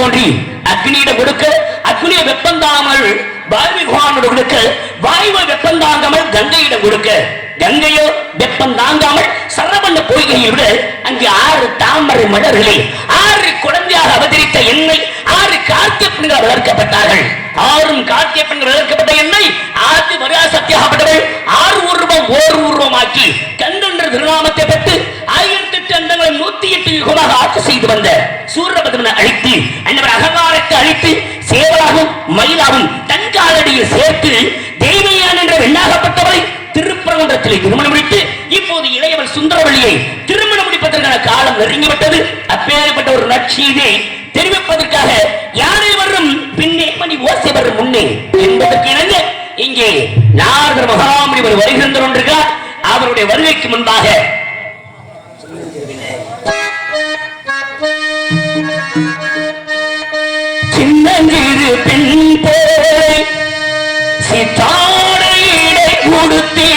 தோன்றி அக்னியிட கொடுக்க அக்னியை வெப்பந்தாமல் வாயு பகவானோடு கொடுக்க வாயுவை வெப்பந்தாங்காமல் கங்கையிடம் கொடுக்க கங்கையோ வெப்பம் தாங்காமல் சரவண்ண பொய்கையை விட அங்கு ஆறு தாமரை மலர்களில் ஆறு குழந்தையாக அவதரித்த எண்ணெய் ஆறு கார்த்திய பெண்கள் வளர்க்கப்பட்டார்கள். ஆறும் கார்த்திய பெண்கள் வளர்க்கப்பட்ட எண்ணெய் ஆதி வராசக்தியாகப்பட்டவள் ஆறு உருவம் ஓர் உருவமாக்கி கந்தன்ற திருநாமத்தை பெற்று ஆயிரத்தி எட்டு அண்டங்களை நூத்தி எட்டு யுகமாக ஆட்சி செய்து வந்த சூரியபத்மனை அழித்து அன்னவர் அகங்காரத்தை அழித்து சேவலாகவும் மயிலாகவும் தன் காலடியில் சேர்த்து தெய்வயான் என்ற வெண்ணாகப்பட்டவரை திருப்பரங்குன்றத்தில் திருமணம் முடித்து இப்போது இளையவர் சுந்தரவள்ளியை திருமணம் முடிப்பதற்கான காலம் நெருங்கிவிட்டது. அப்பேற்பட்ட ஒரு நற்செய்தியை தெரிவிப்பதற்காக யாரை வரும் பின்னே மணி ஓசை வரும் முன்னே என்பதற்கு இணங்க இங்கே நாரதர் மகாமுனிவர் வருகின்ற என்றார் அவருடைய வருகைக்கு முன்பாக சின்னஞ்சிறு பெண் போய் சித்தாடையிடை கொடுத்தி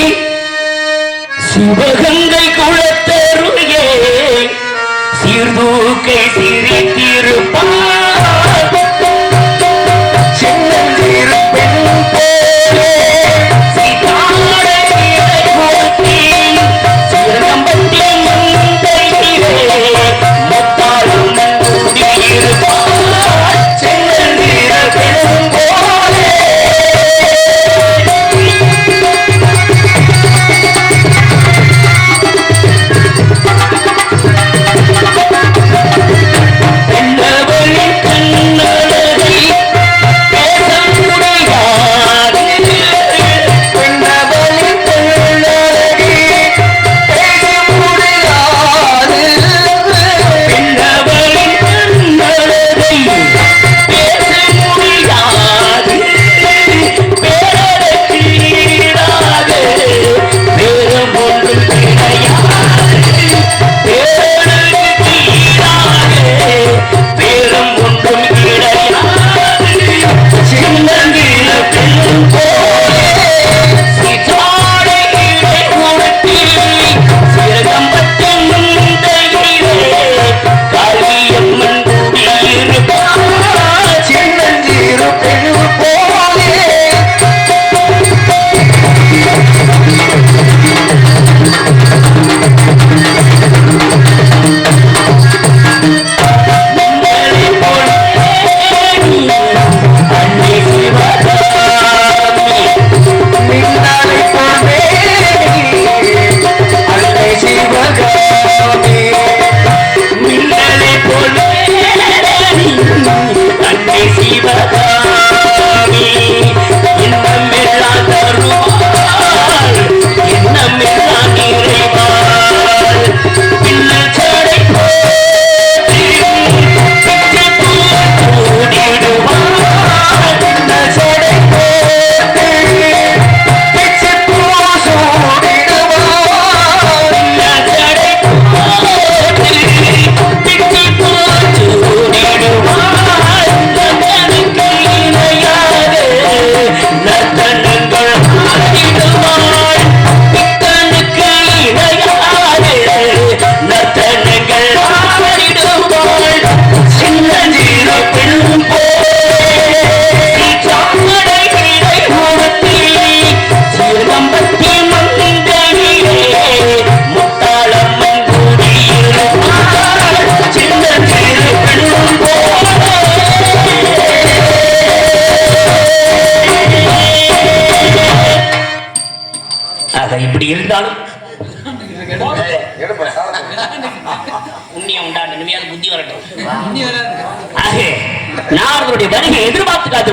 சிவகங்கை குளத்தருகே. சீர்தூக்கை சிரித்திருப்பார். வருகை எதிர்பார்த்து காத்து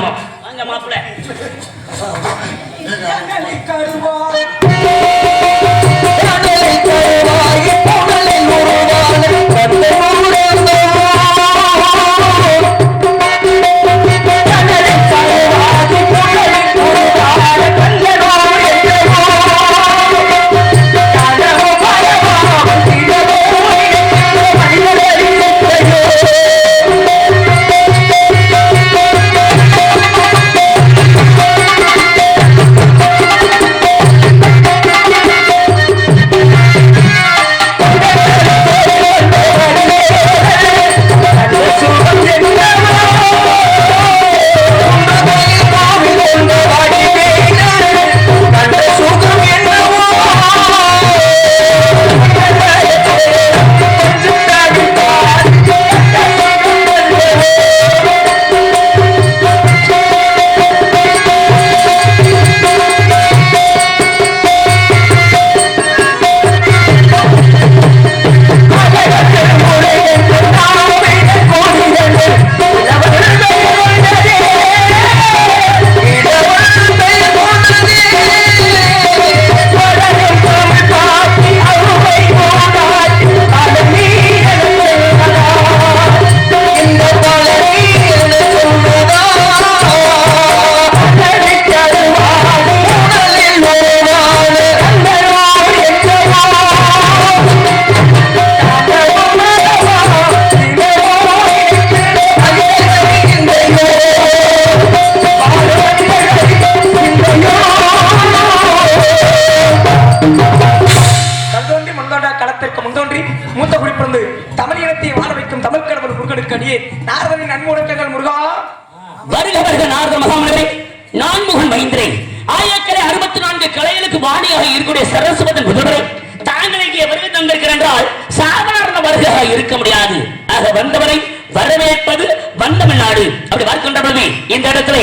அப்படி பார்க்கின்ற பொழுது இந்த இடத்துல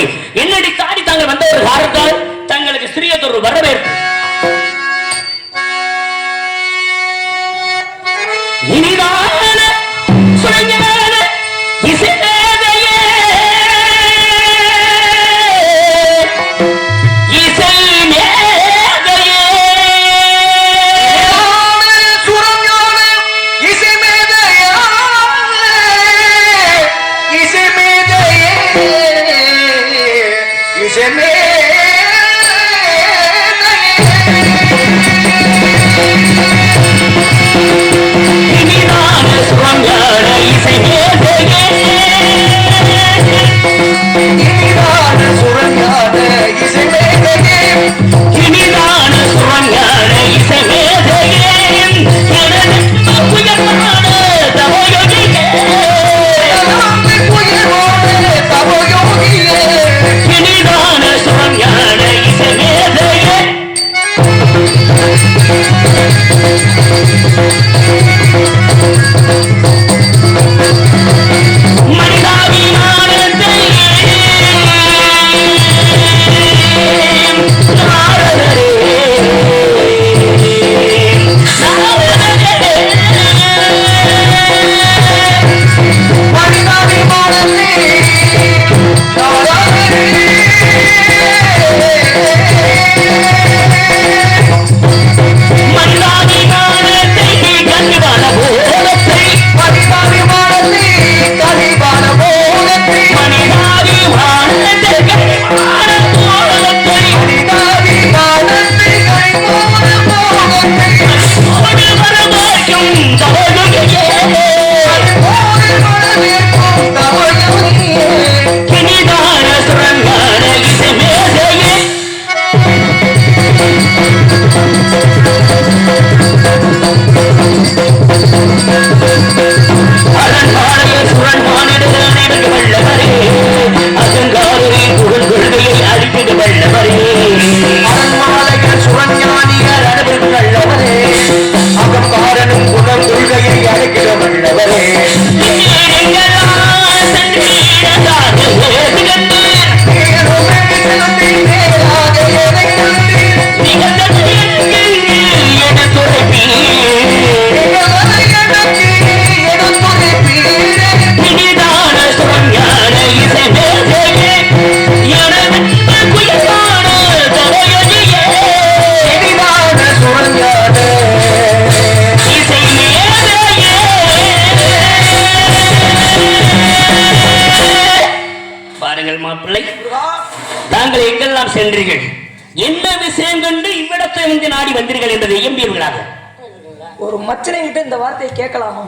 விஷயம் கண்டு இவ்விடத்தை வந்து நாடி வந்தீர்கள் என்பதை எம்பியவர்களாக. ஒரு மச்சனை கிட்ட இந்த வார்த்தையை கேட்கலாமா?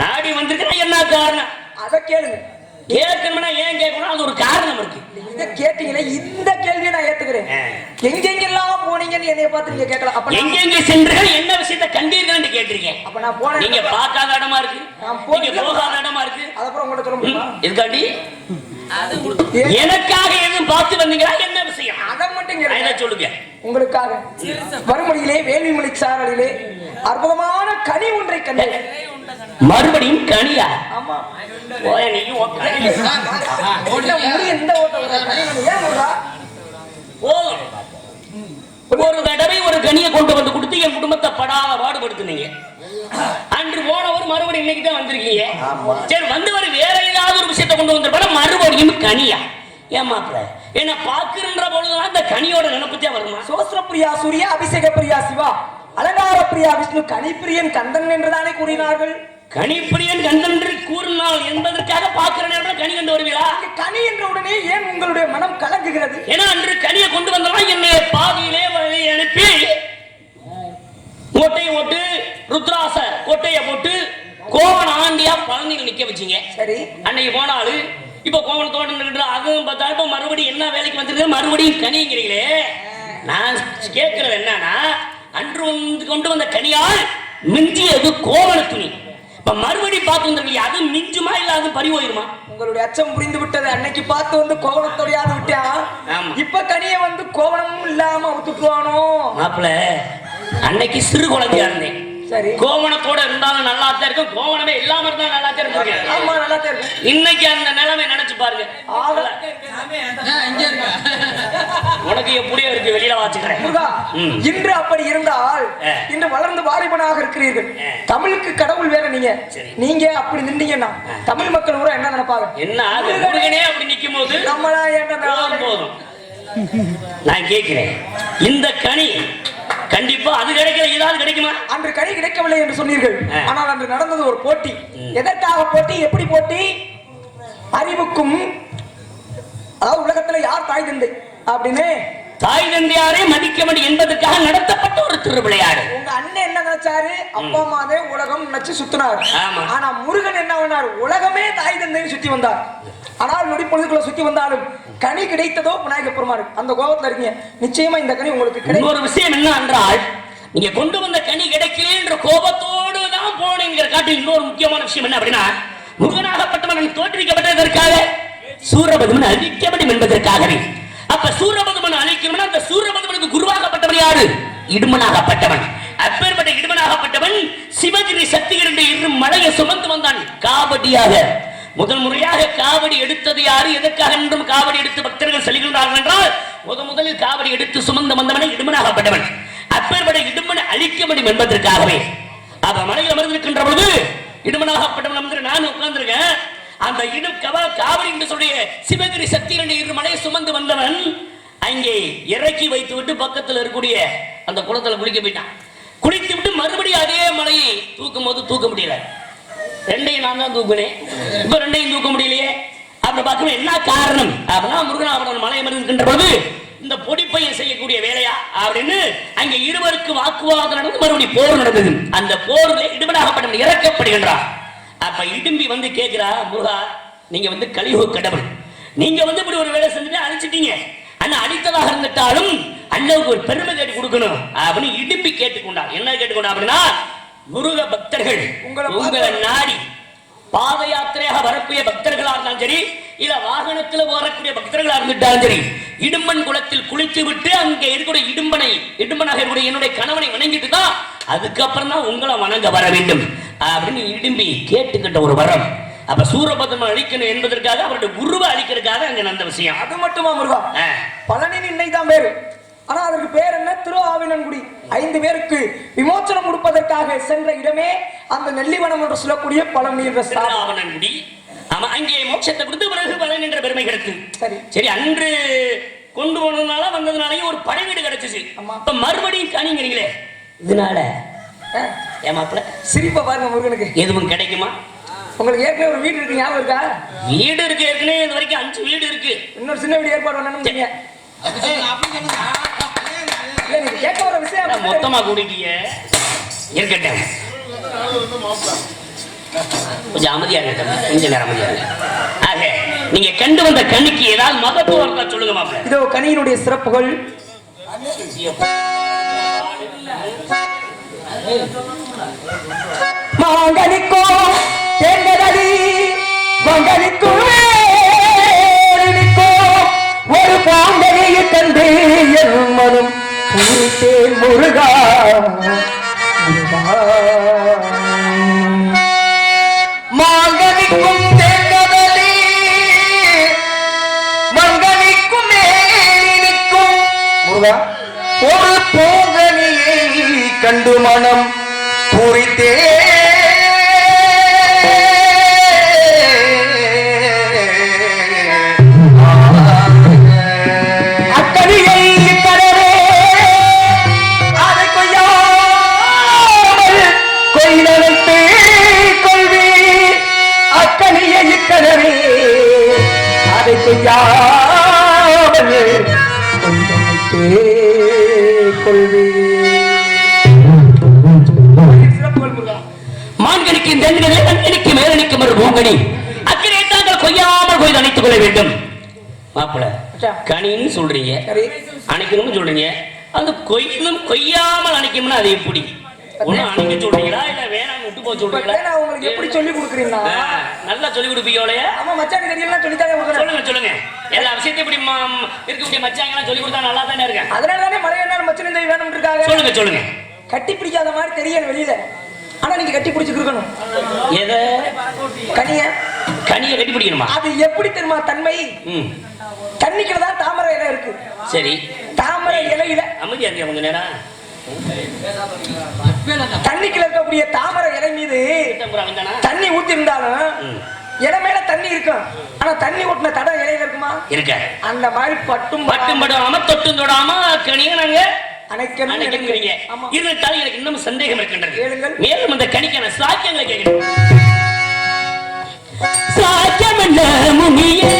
நாடி வந்திருக்கிறா என்ன காரணம்? அத கேளுங்க. கேட்கணும்னா ஏன் கேட்கணும்? அது ஒரு காரணம் இருக்கு. இத கேட்டீங்களே இந்த கேள்வியை நான் ஏத்துக்கிறேன். எங்கெங்கெல்லாம் போனீங்கன்னு என்னைய பார்த்து நீங்க கேட்கலாம். அப்ப எங்கெங்க சென்றீர்கள் என்ன விஷயத்தை கண்டீர்கள் என்று கேட்டிருக்கேன். அப்ப நான் போனேன். நீங்க பார்க்காத இடமா இருக்கு. நீங்க போகாத இடமா இருக்கு. அதுக்கப்புறம் உங்கள்ட்ட சொல்ல முடியுமா? இதுக்காண்டி? எனக்காக எதுவும் பார்த்து வந்தீங்களா? என்ன விஷயம்? அதை மட்டும் கேளுங்க. சொல்லுங்க. உங்களுக்காக. வறுமொழியிலே வேள்விமொழி சாரலிலே அற்புதமான கனி ஒன்றை கண்டேன். மறுபடியும் கனியா. ஒரு தடவை ஒரு கனியை கொண்டு வந்து கொடுத்து என் குடும்பத்தை படாத பாடுபடுத்துனீங்க. அன்று போனவர் மறுபடியும் இன்னைக்கு தான் வந்திருக்கீங்க. சரி வந்தவர் வேற ஏதாவது ஒரு விஷயத்தை கொண்டு வந்திருப்பாரு. மறுபடியும் கனியா. ஏமாப்பிள என்ன பாக்குறன்ற பொழுதுதான் இந்த கனியோட நினைப்புத்தே வருமா? சோஸ்திர பிரியா சூர்யா அபிஷேக பிரியா சிவா. அலங்கார பிரியா விஷ்ணு கனிப்பிரியன் கந்தன் என்றுதானே கூறினார்கள்? கனிப்பிரியன் கண்டன்று கூறினால் என்பதற்காக பார்க்கிற நேரம் கனி கண்டு இங்கு கனி என்ற உடனே ஏன் உங்களுடைய மனம் கலங்குகிறது? ஏன்னா அன்று கனியை கொண்டு வந்தவன் என்னை பாதியிலே வழி அனுப்பி கோட்டையை போட்டு ருத்ராச கோட்டையை போட்டு கோவன் ஆண்டியா பழனியில் நிக்க வச்சீங்க. சரி. அன்னைக்கு போனாலு இப்ப கோவன் தோட்டம் அதுவும் பார்த்தா இப்ப மறுபடியும் என்ன வேலைக்கு வந்திருக்கு மறுபடியும் கனிங்கிறீங்களே. நான் கேட்கறது என்னன்னா அன்று வந்து கொண்டு வந்த கனியால் மிஞ்சியது கோவண துணி. இப்ப மறுபடி பார்த்து வந்துருக்கீங்க அது மிஞ்சுமா இல்ல அது பறி போயிருமா உங்களுடைய அச்சம் புரிந்து விட்டது அன்னைக்கு பார்த்து வந்து கோவணத்தோடையாவது விட்டியா ஆமா. இப்ப கனிய வந்து கோவணமும் இல்லாம விட்டுட்டுவானோ மாப்பிள அன்னைக்கு சிறு குழந்தையா இருந்தேன். கோவணத்தோட இருந்தாலும் நல்லா தான் இருக்கும். கோவணமே இல்லாம இருந்தா நல்லா தான் இருந்திருக்கேன் ஆமா நல்லா தான் இருக்கு இன்னைக்கு அந்த நிலைமை நினைச்சு பாருங்க. ஆகல. உனக்கு எப்படியோ இருக்கு வெளியில வாச்சுக்கிறேன். இன்று அப்படி இருந்தால். இன்று வளர்ந்து வாலிபனாக இருக்கிறீர்கள். தமிழுக்கு கடவுள் வேற நீங்க. நீங்க அப்படி நின்றீங்கன்னா தமிழ் மக்கள் கூட என்ன நினைப்பாங்க? என்ன? முருகனே. அப்படி நிக்கும் போது நம்மளா என்ன போதும் போதும். நான் கேட்கிறேன். இந்த கனி கண்டிப்பா அது கிடைக்கல இதாவது கிடைக்குமா? அன்று கனி கிடைக்கவில்லை என்று சொன்னீர்கள். ஆனால் அன்று நடந்தது ஒரு போட்டி. எதற்காக போட்டி? எப்படி போட்டி? அறிவுக்கும் அதாவது உலகத்துல யார் தாய் தந்தை அப்படின்னு தாய் தந்தையாரே மதிக்க வேண்டும் என்பதற்காக நடத்தப்பட்ட ஒரு திருவிளையாடு. உங்க அண்ணன் என்ன நினைச்சாரு? அப்பா அம்மாதே உலகம் நினைச்சு சுத்தினார். ஆனா முருகன் என்ன பண்ணார் உலகமே தாய் தந்தைன்னு சுத்தி வந்தார். ஆனால் நொடி பொழுதுக்குள்ள சுத்தி வந்தாலும் கனி கிடைத்ததோ விநாயகர் பெருமாள் அந்த கோபத்துல இருக்கீங்க. நிச்சயமா இந்த கனி உங்களுக்கு கிடைக்கும். ஒரு விஷயம் என்ன என்றால் நீங்க கொண்டு வந்த கனி கிடைக்கலன்ற கோபத்தோடு தான் போனீங்க காட்டு இன்னொரு முக்கியமான விஷயம் என்ன அப்படின்னா முருகனாகப்பட்டவன் தோற்றுவிக்கப்பட்டதற்காக சூரபதுமன் அழிக்க வேண்டும் என்பதற்காகவே. அப்ப சூரபதுமன் அழிக்கணும்னா அந்த சூரபதுமனுக்கு குருவாகப்பட்டவன் யாரு? இடுமனாகப்பட்டவன். அப்பேற்பட்ட இடுமனாகப்பட்டவன் சிவகிரி சக்தி இரண்டு இரு மலையை சுமந்து வந்தான். காவடியாக முதல் முறையாக காவடி எடுத்தது யாரு? எதற்காக என்றும் காவடி எடுத்து பக்தர்கள் செல்கின்றார்கள் என்றால் முத முதலில் காவடி எடுத்து சுமந்து வந்தவனை இடுமனாகப்பட்டவன். அப்பேற்பட இடுமனை அழிக்க முடியும் என்பதற்காகவே. அவ மலையில் அமர்ந்திருக்கின்ற பொழுது இடுமனாகப்பட்டவன் வந்து நான் உட்கார்ந்திருக்கேன். அந்த இடும் கவா காவடி என்று சொல்லிய சிவகிரி சக்தி இரு மலையை சுமந்து வந்தவன் அங்கே இறக்கி வைத்து விட்டு பக்கத்தில் இருக்கக்கூடிய அந்த குளத்துல குளிக்க போயிட்டான். குளித்து விட்டு மறுபடியும் அதே மலையை தூக்கும் போது தூக்க முடியல. ரெண்டையும் நான் தான் தூக்குனேன். இப்ப ரெண்டையும் தூக்க முடியலையே. அப்படி பார்க்கணும் என்ன காரணம்? அப்படின்னா அவனோட மலை இருக்கின்ற பொழுது இந்த பொடிப்பையன் செய்யக்கூடிய வேலையா? அப்படின்னு அங்க இருவருக்கு வாக்குவாதம் நடந்து மறுபடியும் போர் நடந்தது. அந்த போர்ல இடுபடாகப்பட்டவன் இறக்கப்படுகின்றார் அப்ப இடும்பி வந்து கேட்கிறா முருகா நீங்க வந்து கலியுக கடவுள். நீங்க வந்து இப்படி ஒரு வேலை செஞ்சுட்டு அழிச்சிட்டீங்க. ஆனா அடித்ததாக இருந்துட்டாலும் அண்ணனுக்கு ஒரு பெருமை தேடி கொடுக்கணும். அப்படின்னு இடும்பி கேட்டுக்கொண்டா என்ன கேட்டுக்கொண்டா அப்படின்னா முருக பக்தர்கள் உங்களை நாடி பாத யாத்திரையாக வரக்கூடிய பக்தர்களா இருந்தாலும் சரி இல்ல வாகனத்துல வரக்கூடிய பக்தர்களா இருந்துட்டாலும் சரி இடும்பன் குளத்தில் குளித்து விட்டு அங்க இருக்கக்கூடிய இடும்பனை இடும்பனாக என்னுடைய கணவனை வணங்கிட்டு தான் அதுக்கப்புறம் தான் உங்களை வணங்க வர வேண்டும். அப்படின்னு இடும்பி கேட்டுக்கிட்ட ஒரு வரம். அப்ப சூரபத்மன் அழிக்கணும் என்பதற்காக அவருடைய குருவை அழிக்கிறதுக்காக அங்க நடந்த விஷயம். அது மட்டுமா முருகா? ஆ. பழனி இன்னை தான் பேரு ஆனா அதற்கு பேர் என்ன? திரு ஆவினன்குடி ஐந்து பேருக்கு விமோச்சனம் கொடுப்பதற்காக சென்ற இடமே அந்த நெல்லிவனம் என்று சொல்லக்கூடிய பழனி என்ற. திருநாவணன்குடி ஆமா அங்கே மோட்சத்தை கொடுத்து பிறகு பலன் என்ற பெருமை கிடைத்து சரி. சரி அன்று கொண்டு போனதுனால வந்ததுனாலயும் ஒரு படை வீடு கிடைச்சிச்சு. இப்ப மறுபடியும் கனிங்கிறீங்களே இதனால? ஏமாப்பிள சிரிப்பை பாருங்க முருகனுக்கு. எதுவும் கிடைக்குமா? உங்களுக்கு ஏற்கனவே ஒரு வீடு இருக்கு ஞாபகம் இருக்கா? வீடு இருக்கு ஏற்கனவே இது வரைக்கும் அஞ்சு வீடு இருக்கு. இன்னொரு சின்ன வீடு ஏற்பாடு பண்ணணும் மொத்தமா இருக்கட்டும். கொஞ்சம் அமைதியா இருக்கட்டும் கொஞ்ச நேரம் அமைதியா இருங்க. ஆக நீங்க கண்டு வந்த கண்ணுக்கு ஏதாவது மகத்துவம் இருக்கா சொல்லுங்க மாப்பிள. இதோ கனியினுடைய சிறப்புகள். மாங்கனிக்கோ முருகா. மாங்கனிக்கும் தேங்கதடி மங்கனிக்கும் மேனிக்கும் முருகா ஒரு பூங்கனியை கண்டு மனம் பூங்கனி அக்கறை தாங்கள் கொய்யாமல் கொய்து அணைத்துக் கொள்ள வேண்டும். கனின்னு சொல்றீங்க. அணைக்கணும்னு சொல்றீங்க. அது கொய்யணும் கொய்யாமல் அணைக்கணும்னா அது எப்படி? அணிக்க சொல்றீங்களா? இல்ல வேணாம் விட்டு போக சொல்றீங்களா? உங்களுக்கு எப்படி சொல்லி கொடுக்குறீங்கன்னா ஆ, நல்லா சொல்லி கொடுப்பீங்களே ஆமா மச்சான் தெரியலாம் சொல்லித்தானே கொடுக்குறேன் சொல்லுங்க சொல்லுங்க. எல்லா விஷயத்தையும் இப்படி இருக்கக்கூடிய மச்சாங்கெல்லாம் சொல்லி கொடுத்தா நல்லா தானே அதனால தானே என்ன மச்சன் இந்த வேணும் இருக்காங்க. சொல்லுங்க சொல்லுங்க. கட்டி பிடிக்காத மாதிரி தெரியணும் வெளியில. ஆனா நீங்க கட்டி பிடிச்சிருக்கணும் எதை? கனிய. கனியை கட்டி பிடிக்கணுமா? அது எப்படி தெரியுமா தன்மை? தண்ணிக்குள்ள தான் தாமரை இலை இருக்கு. சரி. தாமரை இலையில அமைதியா இருக்கியா கொஞ்ச நேரம். தண்ணிக்குள்ள இருக்கக்கூடிய தாமரை இலை மீது? தண்ணி ஊத்தி இருந்தாலும். இலை மேல தண்ணி இருக்கும். ஆனா தண்ணி ஊட்டின தடம் இலையில இருக்குமா? இருக்க? அந்த மாதிரி பட்டும் பட்டும் படாம தொட்டும் தொடாம கனியை நாங்க அணைக்கணும் அணைக்கிறீங்க ஆமா. இருந்தாலும் எனக்கு இன்னும் சந்தேகம் இருக்கின்றது. மேலும் அந்த கணிக்கான சாக்கியங்களை கேட்கிறேன். சாக்கியம் என்ன முனியே.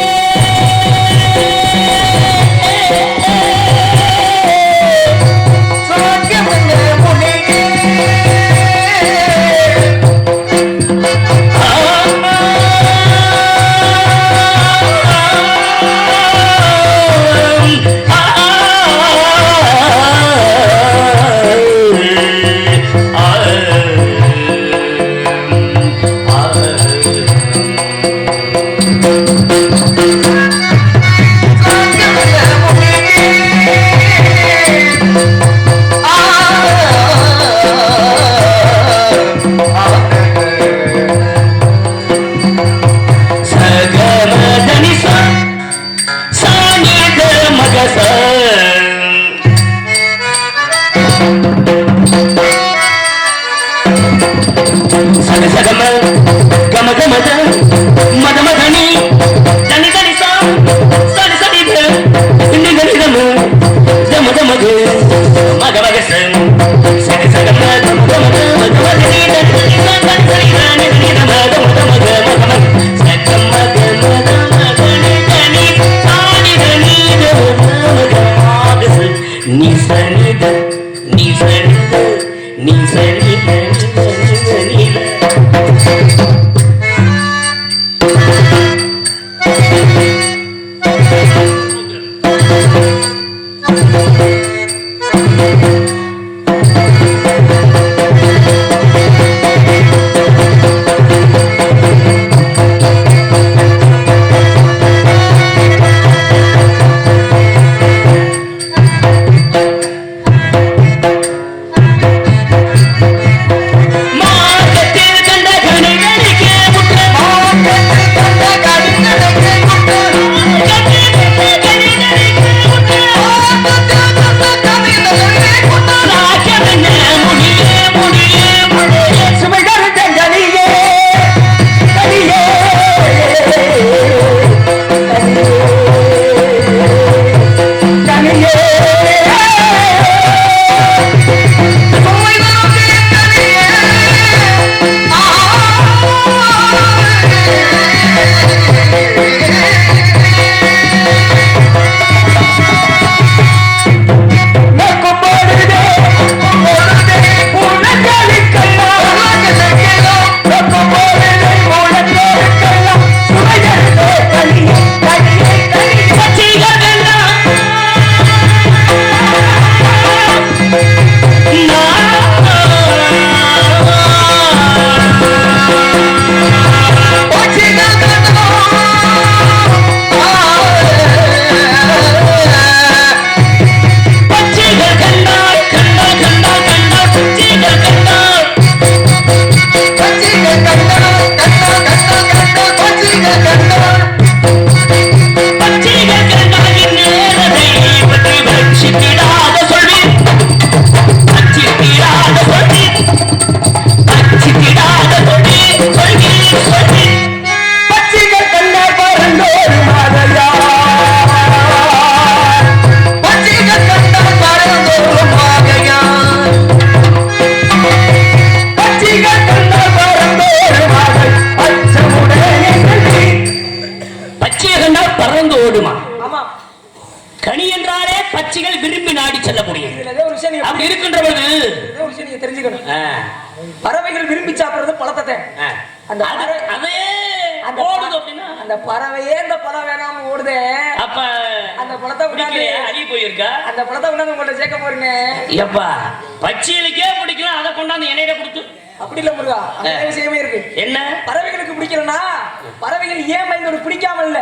பிடிக்கலையா? போயிருக்கா? அந்த பழத்தை கொண்டாந்து உங்கள்ட்ட சேர்க்க போறீங்க எப்பா பச்சையிலுக்கே பிடிக்கலாம் அதை கொண்டாந்து எண்ணெயில கொடுத்து. அப்படி இல்ல முருகா விஷயமே இருக்கு. என்ன? பறவைகளுக்கு பிடிக்கலனா பறவைகள் ஏன் பயந்தோடு பிடிக்காம இல்ல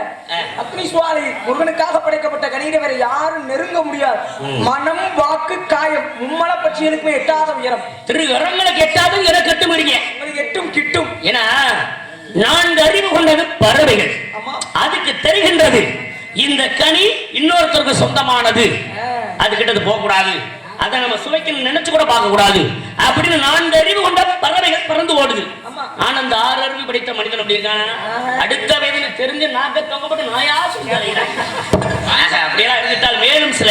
அக்னி சுவாலை முருகனுக்காக படைக்கப்பட்ட கணித வேற யாரும் நெருங்க முடியாது. மனம் வாக்கு காயம் மும்மல பட்சிகளுக்குமே எட்டாத உயரம். திரு வரங்களுக்கு எட்டாவது எனக்கு எட்டு முடிங்க உங்களுக்கு எட்டும் கிட்டும். ஏன்னா நான்கு அறிவு கொண்டது பறவைகள். அதுக்கு தெரிகின்றது இந்த கனி இன்னொருத்தருக்கு சொந்தமானது. அது கிட்ட போக கூடாது அதை நம்ம சுவைக்கணும் நினைச்சு கூட பார்க்க கூடாது அப்படின்னு நான்கு அறிவு கொண்ட பறவைகள் பறந்து ஓடுது. ஆனா அந்த ஆறு அறிவு படித்த மனிதன் அப்படி இருக்கான். அடுத்த வயதுல தெரிஞ்சு நாக்க தொங்கப்பட்டு நாயா சொல்லி அப்படியெல்லாம் இருந்துட்டால் மேலும் சில.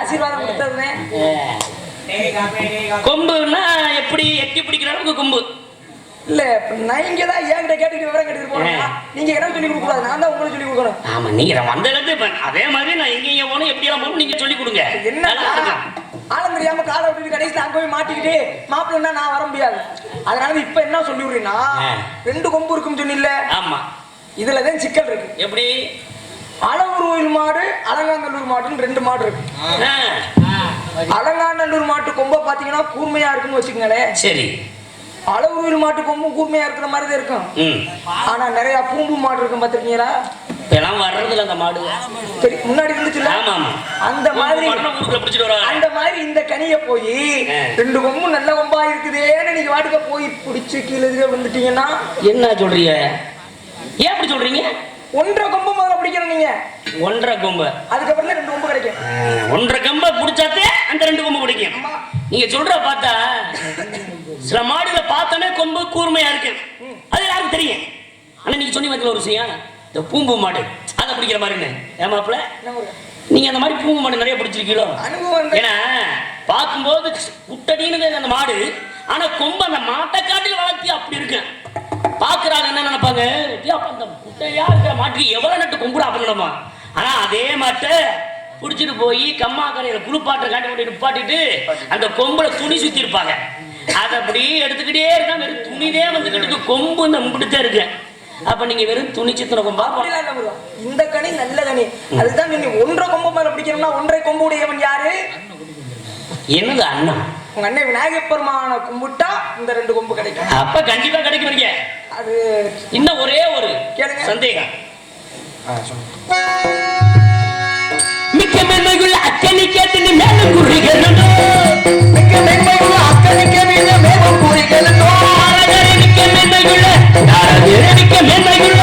ஆசீர்வாதம் கொடுத்ததுனே கொம்புன்னா எப்படி எட்டி பிடிக்கிற அளவுக்கு கொம்பு? இல்ல இப்ப நீங்க தான் என்கிட்ட கேட்டுட்டு விவரம் கேட்டுட்டு போறீங்க நீங்க இடம் சொல்லி கொடுக்க கூடாது நான் தான் உங்களுக்கு சொல்லி கொடுக்கணும். ஆமா நீங்க வந்த இடத்து இப்ப அதே மாதிரி நான் எங்க எங்க போகணும் எப்படி எல்லாம் போகணும் நீங்க சொல்லி கொடுங்க. என்ன. ஆழம் தெரியாம காலை விட்டுட்டு கடைசியில் அங்க போய் மாட்டிக்கிட்டு மாப்பிள்ளா நான் வர முடியாது. அதனால இப்ப என்ன சொல்லி விடுறீங்கன்னா. ரெண்டு கொம்பு இருக்குன்னு சொன்னில்ல. ஆமா. இதுலதான் சிக்கல் இருக்கு. எப்படி? அளவுருவில் மாடு அலங்காநல்லூர் மாடுன்னு ரெண்டு மாடு இருக்கு. அலங்காநல்லூர் மாட்டு கொம்பை பாத்தீங்கன்னா கூர்மையா இருக்குன்னு வச்சுக்கோங்களேன். சரி. அளவுருவில் மாட்டு கொம்பும் கூர்மையா இருக்கிற மாதிரி தான் இருக்கும். ஆனா நிறைய பூம்பு மாடு இருக்கும் பாத்திருக்கீங்களா வர்றதுல அந்த மாடு. சரி முன்னாடி ஆமா அந்த மாதிரி அந்த மாதிரி இந்த கனிய போய். ரெண்டு கொம்பும் நல்ல கொம்பா இருக்குதேன்னு நீங்க வாட்டுக்க போய் பிடிச்சு கீழே வந்துட்டீங்கன்னா என்ன சொல்றீங்க? ஏன் அப்படி சொல்றீங்க? ஒன்றரை கொம்பு முதல்ல பிடிக்கணும் நீங்க. ஒன்றரை கொம்பு. அதுக்கப்புறம் தான் ரெண்டு கொம்பு கிடைக்கும். ஒன்றரை கம்ப பிடிச்சாத்தே அந்த ரெண்டு கொம்பு பிடிக்கும். நீங்க சொல்ற பார்த்தா சில மாடுகளை பார்த்தோன்னே கொம்பு கூர்மையா இருக்கு. அது யாருக்கு தெரியும்? ஆனா நீங்க சொன்னி மாதிரி ஒரு விஷயம். இந்த பூம்பு மாடு அதை பிடிக்கிற மாதிரி ஏமாப்புல என்ன ஒரு நீங்க அந்த மாதிரி பூம்பு மாடு நிறைய பிடிச்சிருக்கீங்களோ? ஏன்னா பார்க்கும்போது குட்டடின்னு அந்த மாடு ஆனா கொம்பு அந்த மாட்டை காட்டில் வளர்த்தி அப்படி இருக்கு. பாக்குறாங்க என்ன நினைப்பாங்க? "ஏய், அப்ப அந்த குட்டையா இருக்கிற மாட்டுக்கு எவ்வளவு நட்டு கொம்புடா பண்ணணுமா ஆனா அதே மாட்டை புடிச்சிட்டு போய் கம்மா கரையில குளிப்பாட்டுற காட்டி கொண்டு நிப்பாட்டிட்டு அந்த கொம்புல துணி சுத்தி இருப்பாங்க. அதை அப்படி எடுத்துக்கிட்டே இருக்கா வெறும் துணிதே வந்துகிட்டு இருக்கு கொம்பு இந்த மும்பிட்டுதான் இருக்கு. அப்ப நீங்க வெறும் துணி சித்திர கொம்பா. இந்த கனி நல்ல கனி. அதுதான் நீ ஒன்றரை கொம்பு மேல பிடிக்கணும்னா ஒன்றரை கொம்பு உடையவன் யாரு? என்னது அண்ணா உங்க அண்ணன் விநாயகப் பெருமான கும்பிட்டா இந்த ரெண்டு கொம்பு கிடைக்கும். அப்ப கண்டிப்பா கிடைக்கும் நீங்க அது இன்னும் ஒரே ஒரு கேளுங்க. சந்தேகம். மிக்க மென்மையுள்ள அக்கனி கேட்டு மேல குறிகளும் மிக்க மென்மையுள்ள அக்கனிக்க மீது மேகம் கூறிகளுந்தோ மிக்க மென்மையுள்ள மிக்க மென்மையுள்ள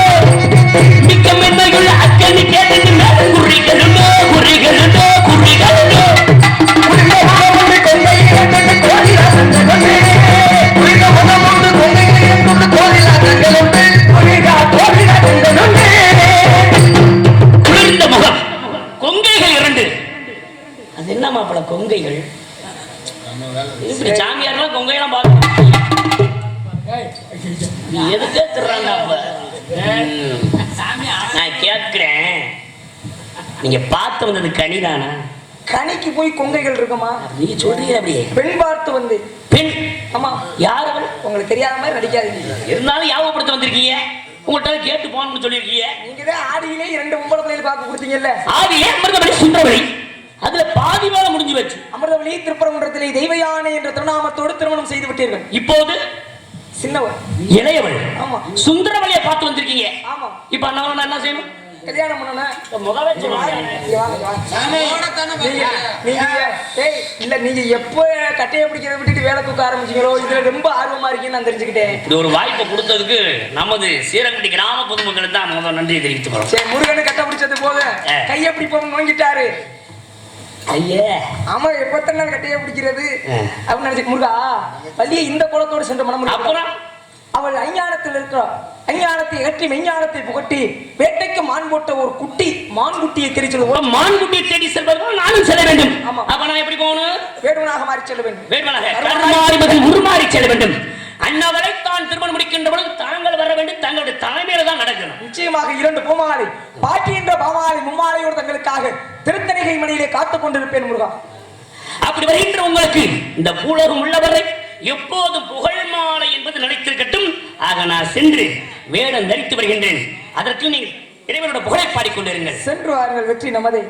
கொங்கைகள் சாமியார்லாம் கொங்கையெல்லாம் பார்க்கணும். எதுக்கு கேட்கிறேன். நீங்க பார்த்து வந்தது கனி தானா போய் கொங்கைகள் இருக்குமா? நீ சொல்றீங்க அப்படியே. பெண் பார்த்து வந்து. பெண். ஆமா. யார் உங்களுக்கு தெரியாத மாதிரி நடிக்காதீங்க. இருந்தாலும் யாபப்படுத்த வந்திருக்கீங்க. உங்கள்கிட்ட கேட்டு போகணும்னு சொல்லியிருக்கீங்க. நீங்க தான் ஆதியிலே இரண்டு ஒன்பது பார்க்க கொடுத்தீங்கல்ல. ஆதியிலே அமிர்தபடி சுந்தரவழி அதுல பாதி வேலை முடிஞ்சு வச்சு அமிர்தவழி திருப்பரங்குன்றத்திலே தெய்வ யானை என்ற திருநாமத்தோடு திருமணம் செய்து விட்டீர்கள். இப்போது சின்னவர். இளையவள். ஆமா. சுந்தரவழியை பார்த்து வந்திருக்கீங்க. ஆமா. இப்ப அண்ணா நான் என்ன செய்யணும்? கல்யாணம் இல்ல நீங்க எப்ப கட்டையை பிடிக்கிறத விட்டுட்டு வேலை தூக்க ஆரம்பிச்சீங்களோ இதுல ரொம்ப ஆர்வமா இருக்கீங்கன்னு நான் தெரிஞ்சுக்கிட்டேன். இப்படி ஒரு வாய்ப்பை கொடுத்ததுக்கு நமது சீரங்கடி கிராம பொதுமக்களுக்கு தான் முதல் நன்றி தெரிவித்துக் கொள்றோம் சரி முருகனு கட்ட பிடிச்சது போது ஆ. கையை பிடிப்பவங்க நோங்கிட்டாரு. ஐயே. ஆமா எப்பத்தனை நாள் கட்டையை பிடிக்கிறது. அப்படின்னு நினைச்சு முருகா வள்ளியை இந்த குலத்தோடு சென்று மனம். அப்புறம்? அவள் அஞ்ஞானத்தில் இருக்கிறாள் அஞ்ஞானத்தை ஏற்றி மெஞ்ஞானத்தை புகட்டி வேட்டைக்கு மான் போட்ட ஒரு குட்டி மான் குட்டியை தெரிச்சது ஒரு மான்குட்டியை தேடி செல்வதற்கு நானும் செல்ல வேண்டும். ஆமா. அப்ப நான் எப்படி போகணும்? வேடுவனாக மாறி செல்ல வேண்டும். பதில் உருமாறி செல்ல வேண்டும். அண்ணாவரை தான் திருமணம் முடிக்கின்ற பொழுது தாங்கள் வர வேண்டும் தங்களுடைய தலைமையில தான் நடக்கணும். நிச்சயமாக இரண்டு பூமாலை பாட்டி என்ற பாமாலை மும்மாலையோடு தங்களுக்காக திருத்தணிகை மணியிலே காத்துக் கொண்டிருப்பேன் முருகா. அப்படி வருகின்ற உங்களுக்கு இந்த பூலகம் உள்ளவரை எப்போது புகழ் மாலை என்பது நினைத்திருக்கட்டும். ஆக நான் சென்று வேடம் தரித்து வருகின்றேன். அதற்கு நீங்கள் இறைவனோட புகழை பாடிக்கொண்டிருங்கள். சென்று வாருங்கள் வெற்றி நமதே.